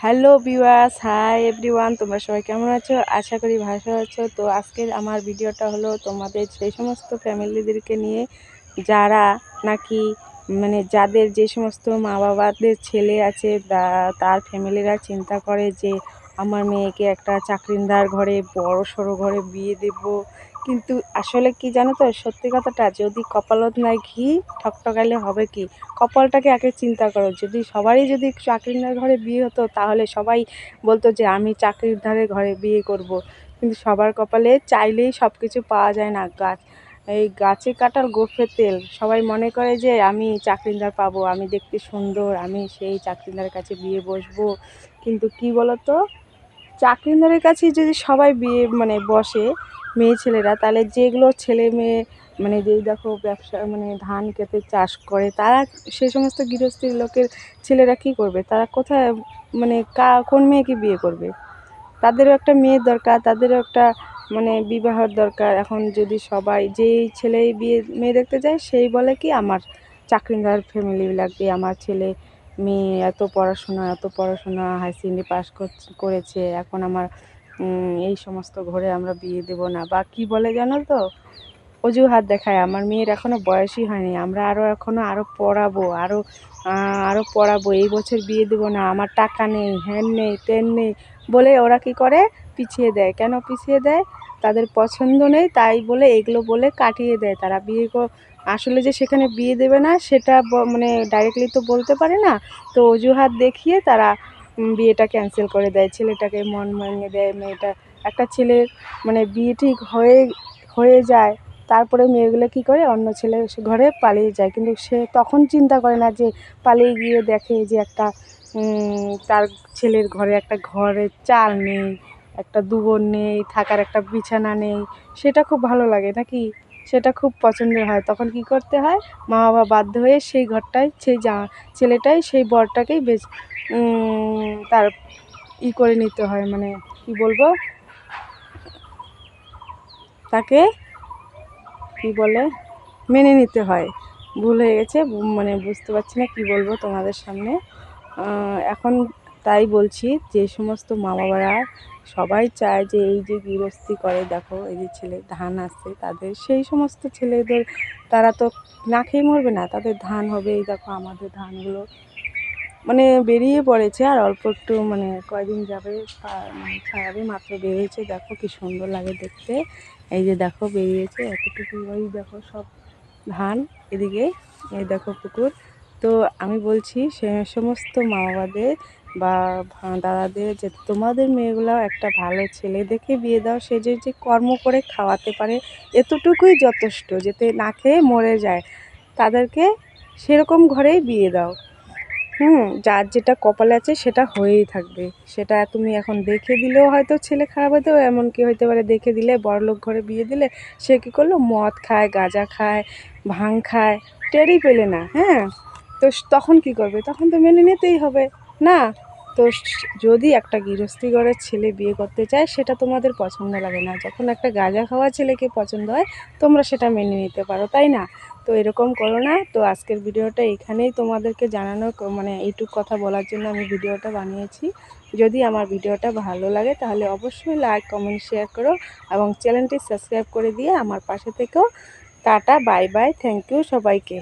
Hello বিওয়াস hi everyone তোমরা সবাই কেমন আছো? আশা করি ভালো আছো। তো আজকের আমার ভিডিওটা হলো তোমাদের সেই সমস্ত ফ্যামিলিদেরকে নিয়ে, যারা নাকি মানে যাদের যে সমস্ত মা বাবাদের ছেলে আছে তার ফ্যামিলিরা চিন্তা করে যে, আমার মেয়েকে একটা চাকরিন্দার ঘরে বড় সড়ো ঘরে বিয়ে দেব। কিন্তু আসলে কি জানো তো, সত্যি কথাটা, যদি কপালত নাই ঘি ঠকঠকাইলে হবে কি? কপালটাকে আগে চিন্তা করো। যদি সবারই যদি চাকরিন্দার ঘরে বিয়ে হতো, তাহলে সবাই বলতো যে, আমি চাকরির ধারে ঘরে বিয়ে করব। কিন্তু সবার কপালে চাইলেই সব কিছু পাওয়া যায় না। গাছ, এই গাছে কাটার গোফে তেল। সবাই মনে করে যে, আমি চাকরিন্দার পাবো, আমি দেখতে সুন্দর, আমি সেই চাকরিন্দারের কাছে বিয়ে বসবো। কিন্তু কি বলতো চাকরিন্দারের কাছে যদি সবাই বিয়ে মানে বসে মেয়ে ছেলেরা, তাহলে যেগুলো ছেলে মেয়ে মানে যেই দেখো ব্যবসা মানে ধান খেতে চাষ করে, তারা সে সমস্ত গৃহস্থীর লোকের ছেলেরা কী করবে? তারা কোথায় মানে কা, কোন মেয়েকে বিয়ে করবে? তাদেরও একটা মেয়ের দরকার, তাদেরও একটা মানে বিবাহর দরকার। এখন যদি সবাই, যেই ছেলে বিয়ে, মেয়ে দেখতে যায়, সেই বলে কি, আমার চাকরিদার ফ্যামিলি লাগবে, আমার ছেলে মেয়ে এত পড়াশোনা এত পড়াশোনা হাই সেকেন্ডারি পাস করেছে, এখন আমার এই সমস্ত ঘরে আমরা বিয়ে দেবো না। বা কি বলে জানো তো? অজুহাত দেখায়। আমার মেয়ের এখনও বয়সই হয়নি। আমরা আরও এখনও আরও পড়াবো আরও আরও পড়াবো। এই বছর বিয়ে দেবো না। আমার টাকা নেই, হ্যান নেই, তেন নেই। বলে ওরা কি করে? পিছিয়ে দেয়। কেন পিছিয়ে দেয়? তাদের পছন্দ নেই, তাই বলে এগুলো বলে কাটিয়ে দেয়। তারা বিয়ে আসলে যে সেখানে বিয়ে দেবে না, সেটা মানে ডাইরেক্টলি তো বলতে পারে না। তো অজুহাত দেখিয়ে তারা বিয়েটা ক্যান্সেল করে দেয়, ছেলেটাকে মন ভেঙে দেয়, মেয়েটা, একটা ছেলের মানে বিয়ে ঠিক হয়ে হয়ে যায়, তারপরে মেয়েগুলো কী করে, অন্য ছেলের ঘরে পালিয়ে যায়, কিন্তু সে তখন চিন্তা করে না যে পালিয়ে গিয়ে দেখে যে একটা তার ছেলের ঘরে একটা ঘরের চাল নেই, একটা দুবর নেই, থাকার একটা বিছানা নেই, সেটা খুব ভালো লাগে, নাকি? সেটা খুব পছন্দের হয়। তখন কি করতে হয়? মা বাবা বাধ্য হয়ে সেই ঘরটায় সেই যা, ছেলেটাই সেই বরটাকেই বেশ তার ই করে নিতে হয়। মানে কি বলব? তাকে কি বলে? মেনে নিতে হয়। ভুল হয়ে গেছে মানে বুঝতে পারছি না কী বলব তোমাদের সামনে। এখন তাই বলছি, যে সমস্ত মা বাবারা সবাই চায় যে এই যে গৃহস্থী করে, দেখো এই যে ছেলে ধান আসছে, তাদের সেই সমস্ত ছেলেদের তারা তো না খেয়ে মরবে না, তাদের ধান হবে, এই দেখো আমাদের ধানগুলো। মানে বেরিয়ে পড়েছে আর অল্প একটু মানে কয়দিন যাবে মানে ছাড়াবে মাত্র বেরিয়েছে, দেখো কি সুন্দর লাগে দেখতে। এই যে দেখো বেরিয়েছে, এতটুকু ওই দেখো সব ধান এদিকে, এই দেখো পুকুর। তো আমি বলছি, সে, সমস্ত মা বাবাদের বা দাদাদের যে, তোমাদের মেয়েগুলাও একটা ভালো ছেলে দেখে বিয়ে দাও, সে যে যে কর্ম করে খাওয়াতে পারে, এতটুকুই যথেষ্ট যেতে না খেয়ে মরে যায়। তাদেরকে সেরকম ঘরেই বিয়ে দাও। হুম, যার যেটা কপালে আছে সেটা হয়েই থাকবে। সেটা তুমি এখন দেখে দিলেও হয়তো ছেলে খারাপ হয়তো এমনকি হইতে পারে দেখে দিলে, বড়লোক ঘরে বিয়ে দিলে, সে কী করল? মদ খায়, গাঁজা খায়, ভাং খায়, টেরই পেলে না হ্যাঁ? তো তখন কি করবে? তখন তো মেনে নিতেই হবে। না, তো যদি একটা গৃহস্থী ঘরের ছেলে বিয়ে করতে চায়, সেটা তোমাদের পছন্দ লাগে না। যখন একটা গাঁজা খাওয়া ছেলেকে পছন্দ হয়, তোমরা সেটা মেনে নিতে পারো, তাই না? তো এরকম করো না। তো আজকের ভিডিওটা এখানেই তোমাদেরকে জানানো মানে এইটুক কথা বলার জন্য আমি ভিডিওটা বানিয়েছি। যদি আমার ভিডিওটা ভালো লাগে, তাহলে অবশ্যই লাইক, কমেন্ট, শেয়ার করো এবং চ্যানেলটি সাবস্ক্রাইব করে দিয়ে আমার পাশে থেকেও। Tata, bye bye, thank you সবাইকে।